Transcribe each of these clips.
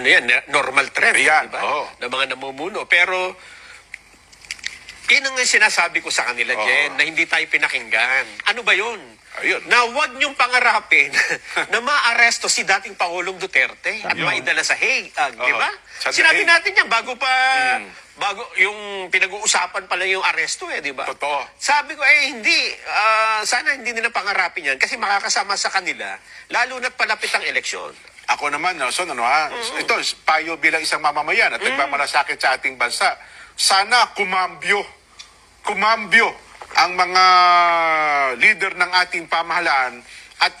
ano yan, normal trend, Ayan, di ba? oo. Na mga namumuno. Pero, yun ang sinasabi ko sa kanila, Oo. Jen, na hindi tayo pinakinggan. Ano ba yun? Ayun. Na huwag niyong pangarapin na maaresto si dating Pangulong Duterte at Yun. maidala sa Hague, ah, di ba? Sinabi natin yan bago pa, Mm. bago yung pinag-uusapan pala yung aresto eh, di ba? Totoo. Sabi ko, eh hindi, ah, sana hindi nila pangarapin yan kasi makakasama sa kanila, lalo na't palapit ang eleksyon. Ako naman, Nelson, ano ha? Ito, payo bilang isang mamamayan at nagmamalasakit sa ating bansa. Sana kumambyo, kumambyo ang mga leader ng ating pamahalaan at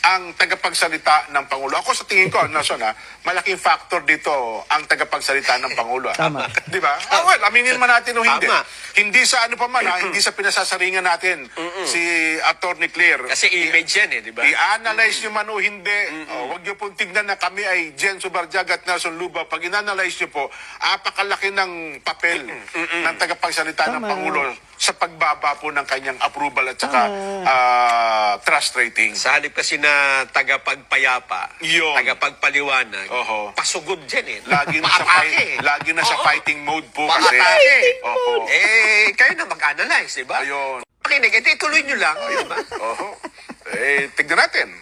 ang tagapagsalita ng Pangulo. Ako sa tingin ko, Nelson, ha, malaking factor dito ang tagapagsalita ng Pangulo. ha. Tama. Di ba? Ah, well, aminin man natin o hindi. Tama. Hindi sa ano pa man, ha, hindi sa pinasasaringan natin si Attorney Claire. Kasi image yan eh, di ba? I-analyze nyo man o hindi, oh, wag nyo pong tignan na kami ay Jen Subarjag at Nelson Luba. Pag in-analyze nyo po, apakalaki ng papel ng tagapagsalita ng Tama. Pangulo sa pagbaba po ng kanyang approval at saka ah, trust rating. Sa halip kasi na tagapagpayapa, Yun. tagapagpaliwanag, Oho. pasugod dyan eh. Lagi na sa, Maatake. fight, lagi na sa Oo. fighting mode po kasi. Maatake. Oho. Eh, kayo na mag-analyze, di ba? Ayun. Makinig, edi tuloy nyo lang, di ba? Oho. Eh, tignan natin.